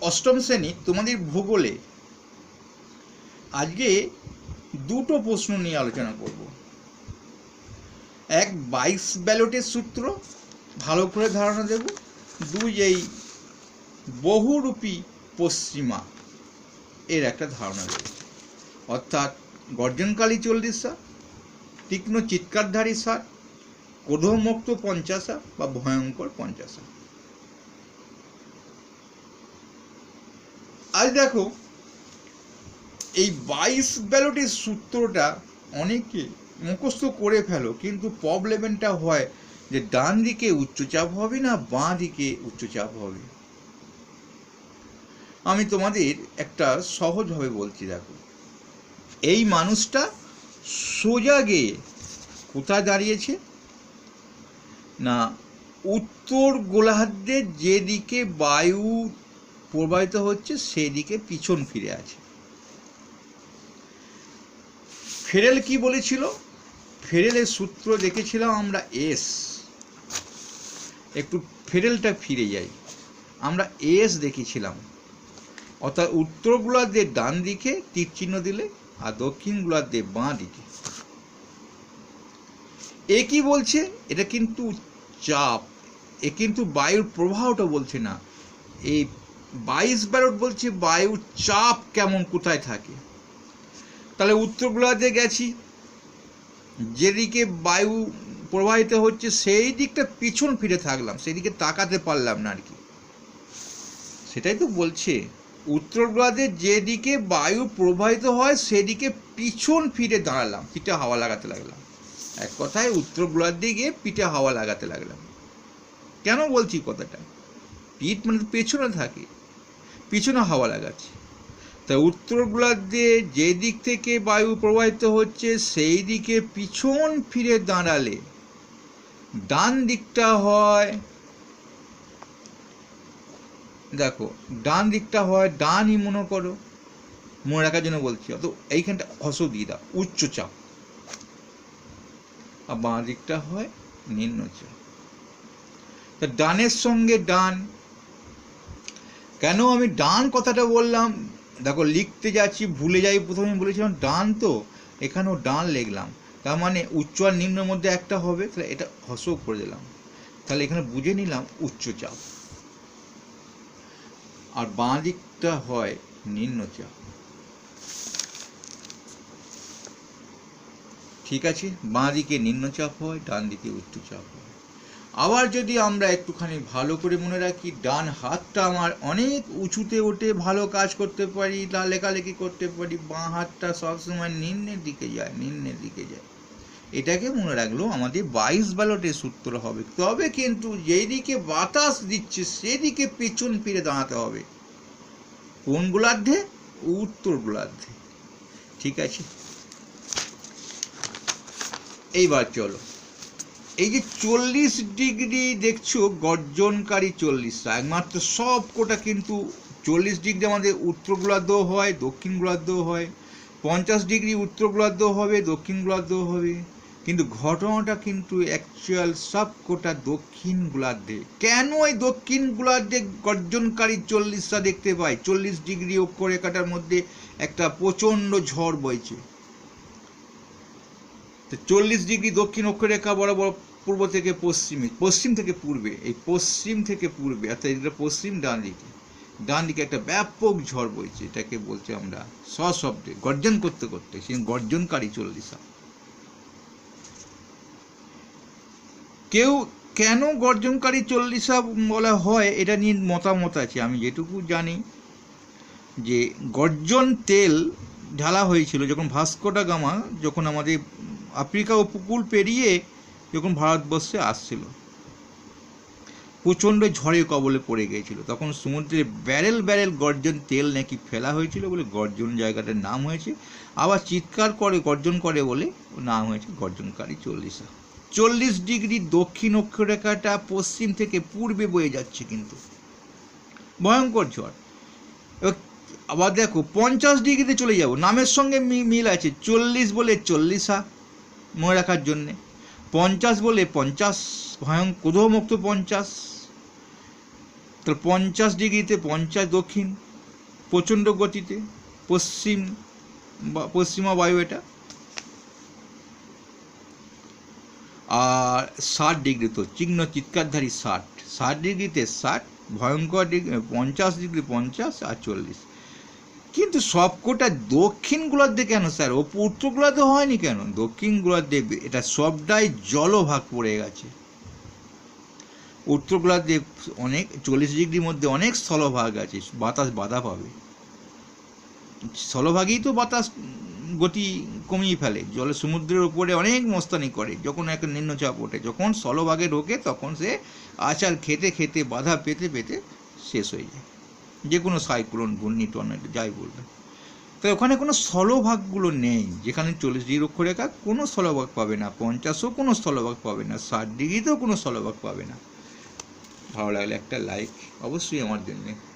অষ্টম শ্রেণি তোমাদের ভূগোলে আজকে দুটো প্রশ্ন নিয়ে আলোচনা করব। এক, বাইশ ব্যালটের সূত্র, ভালো করে ধারণা দেব। দুই, এই বহুরূপী পশ্চিমা, এর একটা ধারণা দেব। অর্থাৎ গর্জনকালী চল্লিশা তীক্ষ্ণ চিৎকারধারী সার ক্রোধমুক্ত পঞ্চাশা বা ভয়ঙ্কর পঞ্চাশা আজ দেখো, এই বাইশ ব্যালটের সূত্রটা অনেকে মুখস্থ করে ফেলো, কিন্তু প্রবলেমটা হয় যে ডান দিকে উচ্চচাপ হবে না বাঁ দিকে উচ্চচাপ হবে। আমি তোমাদের একটা সহজভাবে বলছি, দেখো। এই মানুষটা সোজা গিয়ে কোথায় দাঁড়িয়েছে? না, উত্তর গোলার্ধের যেদিকে বায়ু প্রবাহিত হচ্ছে, সেদিকে পিছন ফিরে আছে। ফেরেল কি বলেছিল? ফেরেলের সূত্র দেখেছিলাম আমরা এস। একটু ফেরেলটা ফিরে যাই। আমরা এস দেখেছিলাম। অর্থাৎ উত্তর গোলার্ধের ডান দিকে তীর চিহ্ন দিলে আর দক্ষিণ গোলার্ধের বাঁ দিকে। এ কি বলছে? এটা কিন্তু চাপ। এ কিন্তু বায়ুর প্রবাহটা বলছে না। এই বাইশ ব্যারট বলছি বায়ুর চাপ কেমন, কোথায় থাকে? তাহলে উত্তর গোলার্ধে গেছি। যেদিকে বায়ু প্রবাহিত হচ্ছে, সেই দিকটা পিছন ফিরে থাকলাম, সেই দিকে তাকাতে পারলাম না আর কি। সেটাই তো বলছে। উত্তর গোলার্ধে যেদিকে বায়ু প্রবাহিত হয়, সেদিকে পিছন ফিরে দাঁড়ালাম, পিঠে হাওয়া লাগাতে লাগলাম। এক কথায় উত্তর গোলার্ধে গিয়ে পিঠে হাওয়া লাগাতে লাগলাম। কেন বলছি কথাটা? পিঠ মানে পেছনে থাকে। পিছনে হাওয়া লাগাচ্ছে। তা উত্তর গোলার্ধে যে দিক থেকে বায়ু প্রবাহিত হচ্ছে, সেই দিকে পিছন ফিরে দাঁড়ালে ডান দিকটা হয়, দেখো, ডান দিকটা হয়, ডানই মনে করো, মনে রাখার জন্য বলছি, অত এইখানটা হস দিয়ে দাও উচ্চচাপ আর বাঁ দিকটা হয় নিম্নচাপ তা ডানের সঙ্গে ডান কেন আমি ডান কথাটা বললাম? দেখো, লিখতে যাচ্ছি, ভুলে যাই প্রথমে বলেছিলাম ডান তো, এখানেও ডান লিখলাম। তার মানে উচ্চ আর নিম্নের মধ্যে একটা হবে, তাহলে এটা হসও করে দিলাম। তাহলে এখানে বুঝে নিলাম উচ্চচাপ আর বাঁ দিকটা হয় নিম্নচাপ ঠিক আছে? বাঁ দিকে নিম্নচাপ হয়, ডান দিকে উচ্চচাপ হয়। আবার যদি আমরা একটুখানি ভালো করে মনে রাখি, ডান হাতটা আমার অনেক উঁচুতে ওঠে ভালো কাজ করতে পারি লেখালেখি করতে পারি, বাঁ হাতটা সবসময় নিম্নের দিকে যায়, নিম্নের দিকে যায়। এটাকে মনে রাখলেও আমাদের বাইশ ব্যালটের সূত্র হবে। তবে কিন্তু যেদিকে বাতাস দিচ্ছে, সেদিকে পেছন ফিরে দাঁড়াতে হবে। কোন গোলার্ধে? উত্তর গোলার্ধে। ঠিক আছে? এইবার চলো। এই যে চল্লিশ ডিগ্রি দেখছ, গর্জনকারী চল্লিশটা। একমাত্র সব কোটা কিন্তু চল্লিশ ডিগ্রি আমাদের উত্তর গোলার্ধ হয়, দক্ষিণ গোলার্ধ হয়। পঞ্চাশ ডিগ্রি উত্তর গোলার্ধ হবে, দক্ষিণ গোলার্ধ হবে। কিন্তু ঘটনাটা কিন্তু অ্যাকচুয়াল সব কোটা দক্ষিণ গোলার্ধে। কেন এই দক্ষিণ গোলার্ধে গর্জনকারী চল্লিশটা দেখতে পাই? চল্লিশ ডিগ্রি অক্ষরেখাটার মধ্যে একটা প্রচণ্ড ঝড় বইছে। তো চল্লিশ ডিগ্রি দক্ষিণ অক্ষরেখা বরাবর পূর্ব থেকে পশ্চিমে, পশ্চিম থেকে পূর্বে, এই পশ্চিম থেকে পূর্বে, অর্থাৎ এটা পশ্চিম ডান দিকে ডান দিকে একটা ব্যাপক ঝড় বইছে, এটাকে বলছি আমরা সশব্দে, গর্জন করতে করতে সে গর্জনকারী চল্লিশা কেউ কেন গর্জনকারী চল্লিশা বলা হয়, এটা নিয়ে মতামত আছে, আমি যেটুকু জানি যে গর্জন তেল ঢালা হয়েছিল যখন ভাস্কোটা গামা, যখন আমাদের আফ্রিকা উপকূল পেরিয়ে যখন ভারতবর্ষে আসছিল, প্রচণ্ড ঝড়ে কবলে পড়ে গিয়েছিল। তখন সমুদ্রে ব্যারেল ব্যারেল গর্জন তেল নাকি ফেলা হয়েছিল বলে গর্জন জায়গাটার নাম হয়েছে। আবার চিৎকার করে, গর্জন করে বলে নাম হয়েছে গর্জনকারী চল্লিশা। চল্লিশ ডিগ্রি দক্ষিণ অক্ষরেখাটা পশ্চিম থেকে পূর্বে বয়ে যাচ্ছে কিন্তু। ভয়ঙ্কর ঝড়। আবার দেখো, পঞ্চাশ ডিগ্রিতে চলে যাব। নামের সঙ্গে মিল আছে। চল্লিশ বলে চল্লিশা মনে রাখার জন্যে। পঞ্চাশ বলে পঞ্চাশ ভয়ঙ্কর ক্রোধমুক্ত পঞ্চাশ। তাহলে পঞ্চাশ ডিগ্রিতে পঞ্চাশ দক্ষিণ, প্রচণ্ড গতিতে, পশ্চিম পশ্চিমা বায়ু এটা। আর ষাট ডিগ্রি তো চিহ্ন চিৎকারধারী ষাট। ষাট ডিগ্রিতে ষাট, ভয়ঙ্কর ডিগ্রি, পঞ্চাশ ডিগ্রি পঞ্চাশ আর চল্লিশ। কিন্তু সবকটা দক্ষিণ গোলার্ধে কেন, স্যার? ও উত্তর গোলার্ধে হয়নি কেন? দক্ষিণ গোলার্ধে এটা সবটাই জলভাগ পড়ে গেছে। উত্তর গোলার্ধে অনেক, চল্লিশ ডিগ্রির মধ্যে অনেক স্থলভাগ আছে, বাতাস বাধা পাবে। স্থলভাগেই তো বাতাস, গতি কমিয়ে ফেলে। জলে সমুদ্রের উপরে অনেক মস্তানি করে, যখন একটা নিম্নচাপ ওঠে, যখন স্থলভাগে ঢোকে, তখন সে আচার খেতে খেতে বাধা পেতে পেতে শেষ হয়ে যায়। যে কোনো সাইক্লোন ঘূর্ণি টর্নেডো, যাই বলবে। তো ওখানে কোনো স্থলভাগগুলো নেই, যেখানে চল্লিশ ডিগ্রি অক্ষরেখা কোনো স্থলভাগ পাবে না, পঞ্চাশও কোনো স্থলভাগ পাবে না, ষাট ডিগ্রিতেও কোনো স্থলভাগ পাবে না। ভালো লাগলে একটা লাইক অবশ্যই আমার জন্যে।